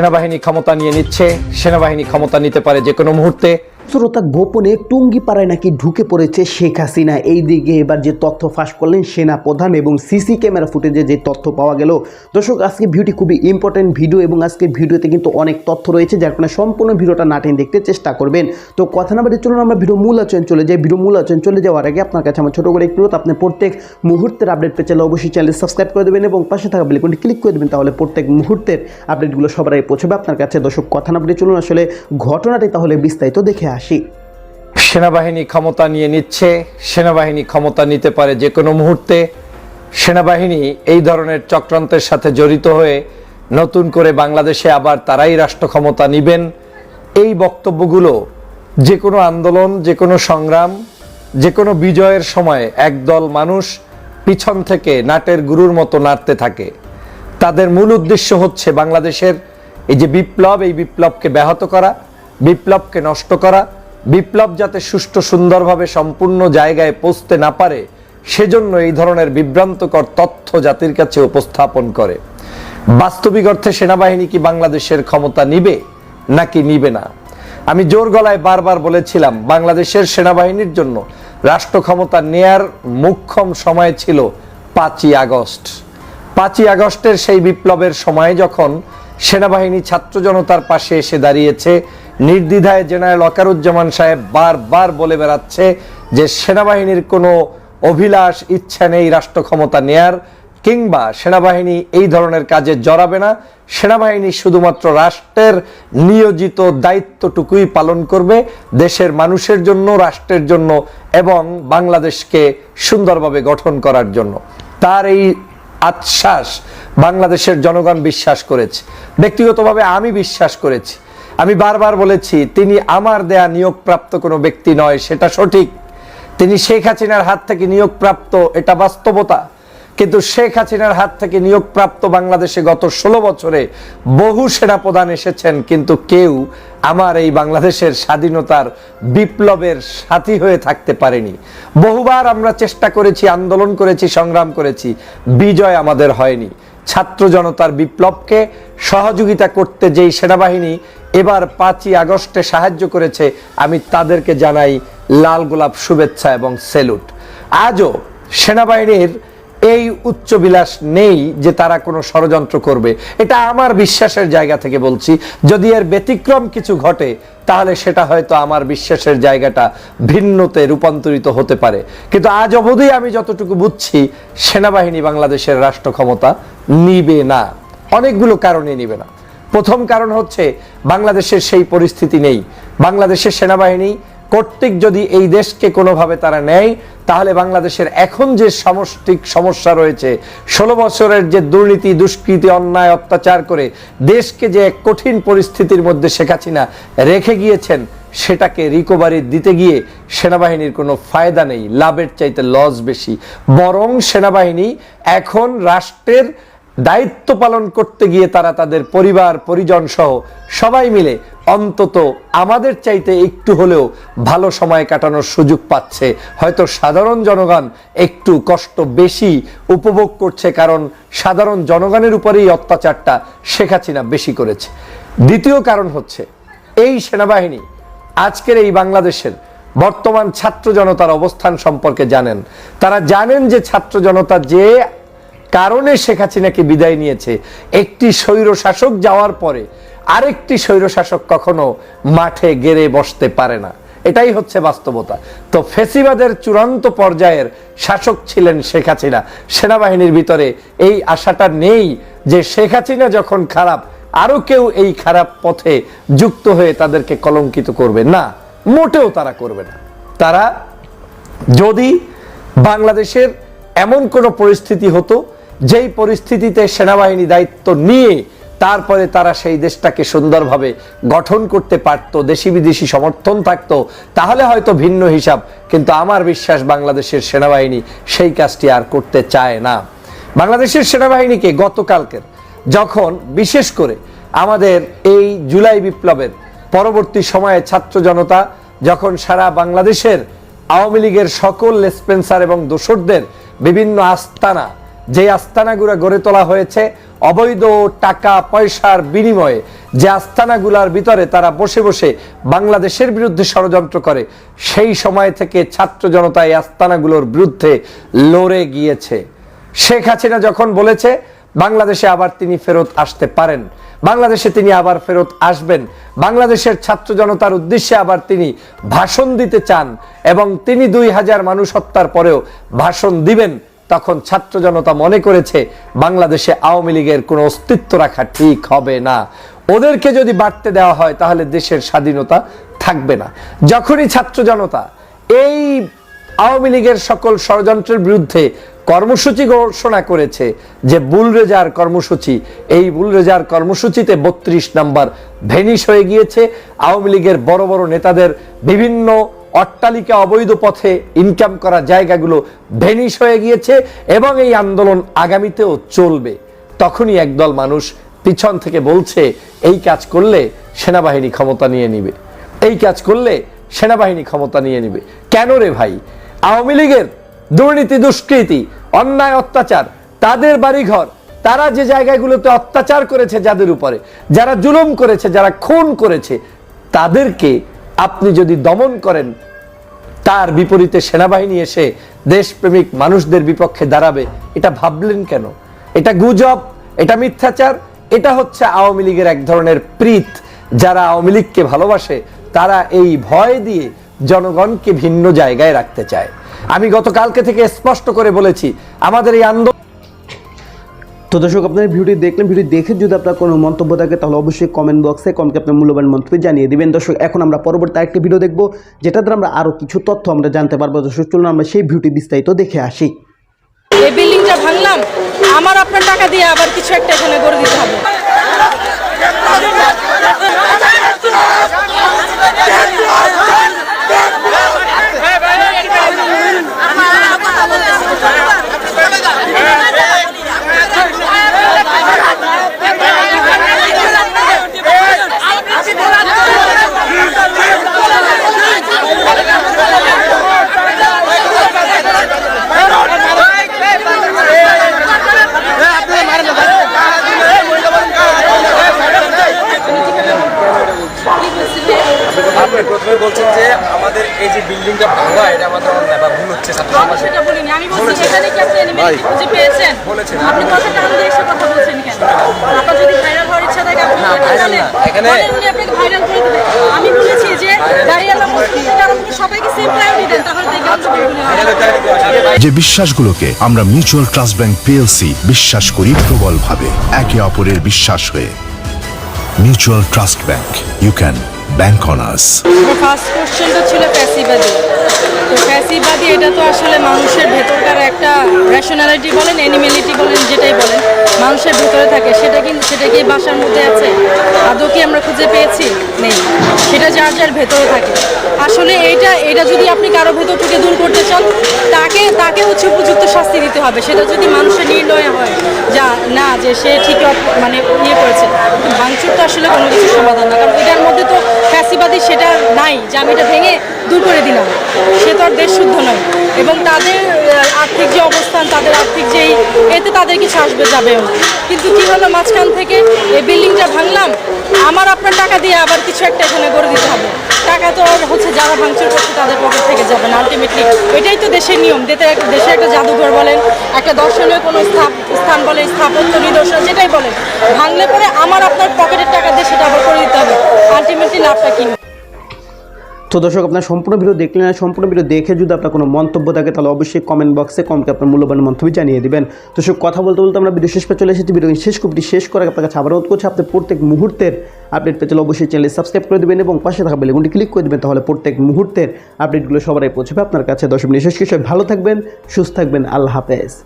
সেনাবাহিনী ক্ষমতা নিয়ে নিচ্ছে সেনাবাহিনী ক্ষমতা নিতে পারে যে কোনো মুহূর্তে। শ্রোতা গোপনে টুঙ্গি পাড়ায় নাকি ঢুকে পড়েছে শেখ হাসিনা। এই দিকে এবার যে তথ্য ফাঁস করলেন সেনা প্রধান এবং সিসি ক্যামেরা ফুটেজে যে তথ্য পাওয়া গেল। দর্শক, আজকে ভিডিওটি খুবই ইম্পর্টেন্ট ভিডিও এবং আজকে ভিডিওতে কিন্তু অনেক তথ্য রয়েছে যার কারণে সম্পূর্ণ ভিডিওটা নাটেন দেখতে চেষ্টা করবেন। তো কথা না বাড়ি চলুন, আমরা ভিডিও মূল আচরণ চলে যাই। ভিডিও মূল আচরণ চলে যাওয়ার আগে আপনার কাছে আমার ছোটো করে একটু আপনি প্রত্যেক মুহূর্তের আপডেট পেয়ে চাইলে অবশ্যই চ্যানেল সাবস্ক্রাইব করে দেবেন এবং পাশে থাকা বেলিকনটি ক্লিক করে দেবেন তাহলে প্রত্যেক মুহূর্তের আপডেটগুলো সবার আগে পৌঁছবে আপনার কাছে। দর্শক, কথা না বাড়ি চলুন, আসলে ঘটনাটি তাহলে বিস্তারিত দেখে আসি। সেনাবাহিনী ক্ষমতা নিয়ে নিচ্ছে, সেনাবাহিনী ক্ষমতা নিতে পারে যে কোনো মুহূর্তে। সেনাবাহিনী এই ধরনের চক্রান্তের সাথে জড়িত হয়ে নতুন করে বাংলাদেশে আবার তারাই রাষ্ট্র ক্ষমতা নেবেন। এই বক্তব্যগুলো যে কোনো আন্দোলন, যে কোনো সংগ্রাম, যে কোনো বিজয়ের সময় একদল মানুষ পিছন থেকে নাটের গুরুর মতো নাড়তে থাকে। তাদের মূল উদ্দেশ্য হচ্ছে বাংলাদেশের এই যে বিপ্লব, এই বিপ্লবকে ব্যাহত করা। বিপ্লবকে নষ্ট করা, বিপ্লব যাতে সুষ্ঠু সুন্দরভাবে সম্পূর্ণ জায়গায় পৌঁছতে না পারে, সেজন্য এই ধরনের বিভ্রান্তকর তথ্য জাতির কাছে উপস্থাপন করে। বাস্তবিক অর্থে সেনাবাহিনী কি বাংলাদেশের ক্ষমতা নিবে, নাকি নিবে না? আমি জোর গলায় বারবার বলেছিলাম, বাংলাদেশের সেনাবাহিনীর জন্য রাষ্ট্র ক্ষমতা নেয়ার মুখ্যম সময় ছিল পাঁচই আগস্ট। পাঁচই আগস্টের সেই বিপ্লবের সময় যখন সেনাবাহিনী ছাত্র জনতার পাশে এসে দাঁড়িয়েছে নির্দ্বিধায় জেনারেল ওয়াকারুজ্জামান সাহেব বারবার বলে বেড়াচ্ছে যে সেনাবাহিনীর কোনো অভিলাষ, ইচ্ছা নেই রাষ্ট্র ক্ষমতা নেয়ার, কিংবা সেনাবাহিনী এই ধরনের কাজে জড়াবে না। সেনাবাহিনী শুধুমাত্র রাষ্ট্রের নিয়োজিত দায়িত্বটুকুই পালন করবে, দেশের মানুষের জন্য, রাষ্ট্রের জন্য, এবং বাংলাদেশকে সুন্দরভাবে গঠন করার জন্য। তার এই আশ্বাস বাংলাদেশের জনগণ বিশ্বাস করেছে। ব্যক্তিগতভাবে আমি বিশ্বাস করেছি। আমি বারবার বলেছি, তিনি আমার দেয়া নিয়োগপ্রাপ্ত কোনো ব্যক্তি নয়, সেটা সঠিক। তিনি শেখ হাসিনার হাত থেকে নিয়োগপ্রাপ্ত, এটা বাস্তবতা। কিন্তু শেখ হাসিনার হাত থেকে নিয়োগপ্রাপ্ত বাংলাদেশে গত ষোলো বছরে বহু সেনাপ্রধান এসেছেন, কিন্তু কেউ আমার এই বাংলাদেশের স্বাধীনতার বিপ্লবের সাথী হয়ে থাকতে পারেনি। বহুবার আমরা চেষ্টা করেছি, আন্দোলন করেছি, সংগ্রাম করেছি, বিজয় আমাদের হয়নি। ছাত্র জনতার বিপ্লবকে সহযোগিতা করতে যেই সেনাবাহিনী এবার পাঁচই আগস্টে সাহায্য করেছে, আমি তাদেরকে জানাই লাল গোলাপ শুভেচ্ছা এবং সেলুট। আজও সেনাবাহিনীর এই উচ্চবিলাস নেই যে তারা কোনো ষড়যন্ত্র করবে। এটা আমার বিশ্বাসের জায়গা থেকে বলছি। যদি এর ব্যতিক্রম কিছু ঘটে, তাহলে সেটা হয়তো আমার বিশ্বাসের জায়গাটা ভিন্নতে রূপান্তরিত হতে পারে। কিন্তু আজ অবধি আমি যতটুকু বুঝছি, সেনাবাহিনী বাংলাদেশের রাষ্ট্র ক্ষমতা নিবে না। অনেকগুলো কারণে নিবে না। প্রথম কারণ হচ্ছে, বাংলাদেশের সেই পরিস্থিতি নেই। বাংলাদেশের সেনাবাহিনী কর্তৃক যদি এই দেশকে কোনোভাবে তারা নেয়, তাহলে বাংলাদেশের এখন যে সামষ্টিক সমস্যা রয়েছে, ষোলো বছরের যে দুর্নীতি, দুষ্কৃতি, অন্যায়, অত্যাচার করে দেশকে যে এক কঠিন পরিস্থিতির মধ্যে শেখ হাসিনা রেখে গিয়েছেন, সেটাকে রিকভারি দিতে গিয়ে সেনাবাহিনীর কোনো ফায়দা নেই, লাভের চাইতে লস বেশি। বরং সেনাবাহিনী এখন রাষ্ট্রের দায়িত্ব পালন করতে গিয়ে তারা তাদের পরিবার, পরিজন সহ সবাই মিলে অন্তত আমাদের চাইতে একটু হলেও ভালো সময় কাটানোর সুযোগ পাচ্ছে। হয়তো সাধারণ জনগণ একটু কষ্ট বেশি উপভোগ করছে কারণ সাধারণ জনগণের উপরেই অত্যাচারটা শেখ হাসিনা বেশি করেছে। দ্বিতীয় কারণ হচ্ছে, এই সেনাবাহিনী আজকের এই বাংলাদেশের বর্তমান ছাত্র জনতার অবস্থান সম্পর্কে জানেন। তারা জানেন যে ছাত্র জনতা যে কারণে শেখ হাসিনাকে বিদায় নিয়েছে। একটি স্বৈর শাসক যাওয়ার পরে আরেকটি স্বৈর শাসক কখনো মাঠে গেড়ে বসতে পারে না। এটাই হচ্ছে বাস্তবতা। তো ফেসিবাদের চূড়ান্ত পর্যায়ের শাসক ছিলেন শেখ হাসিনা। সেনাবাহিনীর ভিতরে এই আশাটা নেই যে শেখ হাসিনা যখন খারাপ আরও কেউ এই খারাপ পথে যুক্ত হয়ে তাদেরকে কলঙ্কিত করবে। না, মোটেও তারা করবে না। তারা যদি বাংলাদেশের এমন কোনো পরিস্থিতি হতো যেই পরিস্থিতিতে সেনাবাহিনী দায়িত্ব নিয়ে তারপরে তারা সেই দেশটাকে সুন্দরভাবে গঠন করতে পারত দেশি বিদেশি সমর্থন থাকতো, তাহলে হয়তো ভিন্ন হিসাব। কিন্তু আমার বিশ্বাস বাংলাদেশের সেনাবাহিনী সেই কাজটি আর করতে চায় না। বাংলাদেশের সেনাবাহিনীকে গতকালকের, যখন বিশেষ করে আমাদের এই জুলাই বিপ্লবের পরবর্তী সময়ে ছাত্র জনতা, যখন সারা বাংলাদেশের আওয়ামী লীগের সকল লেসপেন্সার এবং দোসরদের বিভিন্ন আস্তানা যে আস্তানাগুলো গড়ে তোলা হয়েছে, অবৈধ টাকা পয়সার বিনিময়ে যে আস্তানাগুলার ভিতরে তারা বসে বসে বাংলাদেশের বিরুদ্ধে ষড়যন্ত্র করে, সেই সময় থেকে ছাত্র জনতা এই আস্তানাগুলোর বিরুদ্ধে লড়ে গিয়েছে। শেখ হাসিনা যখন বলেছে, বাংলাদেশে আবার তিনি ফেরত আসতে পারেন, বাংলাদেশে তিনি আবার ফেরত আসবেন, বাংলাদেশের ছাত্র জনতার উদ্দেশ্যে আবার তিনি ভাষণ দিতে চান এবং তিনি দুই হাজার মানুষ হত্যার পরেও ভাষণ দিবেন। তখন ছাত্র জনতা মনে করেছে বাংলাদেশে আওয়ামী লীগের কোনো অস্তিত্ব রাখা ঠিক হবে না। ওদেরকে যদি বাড়তে দেওয়া হয়, তাহলে দেশের স্বাধীনতা থাকবে না। যখনই ছাত্র জনতা এই আওয়ামী লীগের সকল ষড়যন্ত্রের বিরুদ্ধে কর্মসূচি ঘোষণা করেছে যে বুলরেজার কর্মসূচি, এই বুলরেজার কর্মসূচিতে বত্রিশ নাম্বার ভেনিশ হয়ে গিয়েছে। আওয়ামী লীগের বড় বড় নেতাদের বিভিন্ন অট্টালিকা অবৈধ পথে ইনকাম করা জায়গাগুলো ভেনিশ হয়ে গিয়েছে এবং এই আন্দোলন আগামীতেও চলবে। তখনই একদল মানুষ পিছন থেকে বলছে, এই কাজ করলে সেনাবাহিনী ক্ষমতা নিয়ে নিবে। এই কাজ করলে সেনাবাহিনী ক্ষমতা নিয়ে নিবে। কেন রে ভাই? আওয়ামী লীগের দুর্নীতি, দুষ্কৃতি, অন্যায়, অত্যাচার, তাদের বাড়িঘর, তারা যে জায়গাগুলোতে অত্যাচার করেছে যাদের উপরে, যারা জুলুম করেছে, যারা খুন করেছে, তাদেরকে আপনি যদি দমন করেন, তার বিপরীতে সেনাবাহিনী এসে দেশপ্রেমিক মানুষদের বিপক্ষে দাঁড়াবে, এটা ভাবলেন কেন? এটা গুজব, এটা মিথ্যাচার, এটা হচ্ছে আওয়ামী লীগের এক ধরনের প্রীত। যারা আওয়ামী লীগকে ভালোবাসে, তারা এই ভয় দিয়ে জনগণকে ভিন্ন জায়গায় রাখতে চায়। আমি গতকালকে থেকে স্পষ্ট করে বলেছি, আমাদের এই আন্দোলন তো দর্শক, আপনার ভিডিও দেখলেন ভিডিও দেখে যদি আপনার কোনো মন্তব্য থাকে, তাহলে অবশ্যই কমেন্ট বক্সে কমকে আপনার মূল্যবান মন্তব্য জানিয়ে দেবেন। দর্শক, এখন আমরা পরবর্তী আরেকটি ভিডিও দেখব যেটা দ্বারা আমরা আরও কিছু তথ্য আমরা জানতে পারব। দর্শক, চলুন আমরা সেই ভিডিওটি বিস্তারিত দেখে আসি। এই বিল্ডিংটা ভাঙলাম, আমার আপনার টাকা দিয়ে আবার কিছু একটা এখানে করে দিতে হবে আপনি প্রথমে বলছেন যে আমাদের এই যে বিল্ডিংটা ভাঙা এটা আমাদের অন্যায় বা ভুল হচ্ছে ছাত্র আমি সমাজে সেটা বলিনি। আমি বলছি এখানে কি আপনি খুঁজে পেয়েছেন বলেছেন। আপনি কথা টান দিয়ে এসে কথা বলছেন কেন? আপনার যদি ভাইরাল হওয়ার ইচ্ছা থাকে আপনি না, বলেন, না, এখানে- উনি আপনাকে ভাইরাল করে দিবে। আমি বলেছি যে দাঁড়িয়ালা কারণ সবাইকে সেম প্রায়োরিটি দেন তাহলে দেখে যে বিশ্বাসগুলোকে আমরা মিউচুয়াল ট্রাস্ট ব্যাংক পিএলসি বিশ্বাস করি প্রবলভাবে একে অপরের বিশ্বাস হয়ে। Mutual trust bank you can bank on us আমার ফার্স্ট কোশ্চেনটা ছিল ফ্যাসিবাদী তো ফ্যাসিবাদী, এটা তো আসলে মানুষের ভেতরকার একটা রেশনালিটি বলেন অ্যানিমেলিটি বলেন, যেটাই বলেন, মানুষের ভেতরে থাকে। সেটা কিন্তু সেটা কি বাসার মধ্যে আছে? আদৌ কি আমরা খুঁজে পেয়েছি? নেই। সেটা যার যার ভেতরে থাকে। আসলে এইটা এটা যদি আপনি কারও ভেতর থেকে দূর করতে চান, তাকে তাকে হচ্ছে উপযুক্ত শাস্তি দিতে হবে। সেটা যদি মানুষের নির্ণয় হয় যা, না, যে সে ঠিক মানে ইয়ে করেছে। ভাঙচুর তো আসলে কোনো কিছু সমাধান না। কারণ এটার মধ্যে ফ্যাসিবাদী সেটা নাই যে আমি এটা ভেঙে দূর করে দিলাম, সে তো আর দেশ শুদ্ধ নয়। এবং তাদের আর্থিক যে অবস্থান, তাদের আর্থিক যেই এতে তাদের কিছু আসবে যাবেও। কিন্তু কী হলো মাঝখান থেকে, এই বিল্ডিংটা ভাঙলাম, আমার আপনার টাকা দিয়ে আবার কিছু একটা এখানে গড়ে দিতে হবে। টাকা তো হচ্ছে যারা ভাঙচুর করছে তাদের পকেট থেকে যাবে না। আলটিমেটলি এটাই তো দেশের নিয়ম। একটা দেশে একটা জাদুঘর বলেন, একটা দর্শনীয় কোনো স্থান বলে স্থাপত্য নিদর্শন, যেটাই বলেন, ভাঙলে পরে আমার আপনার পকেটের টাকা দিয়ে সেটা আবার করে দিতে হবে। আলটিমেটলি লাভটা কি? তো দর্শক, আপনার সম্পূর্ণ ভিডিও দেখলেন আর সম্পূর্ণ ভিডিও দেখে যদি আপনার কোনো মন্তব্য থাকে, তাহলে অবশ্যই কমেন্ট বক্সে কমকে আপনার মূল্যবান মন্তব্য জানিয়ে দিবেন। দর্শক, কথা বলতে বলতে আমরা ভিডিও শেষ পে চলে এসেছি। ভিডিও শেষ কপটি শেষ করে আপনার কাছে আবার অনুরোধ করছি, আপনি প্রত্যেক মুহূর্তের আপডেট পেতে অবশ্যই চ্যানেল সাবস্ক্রাইব করে দেবেন এবং পাশে থাকা বেলেগুনটি ক্লিক করে দেবেন, তাহলে প্রত্যেক মুহূর্তের আপডেটগুলো সবারই পৌঁছবে আপনার কাছে। দর্শক মিনিট শেষ কিছু ভালো থাকবেন, সুস্থ থাকবেন, আল্লাহ হাফেজ।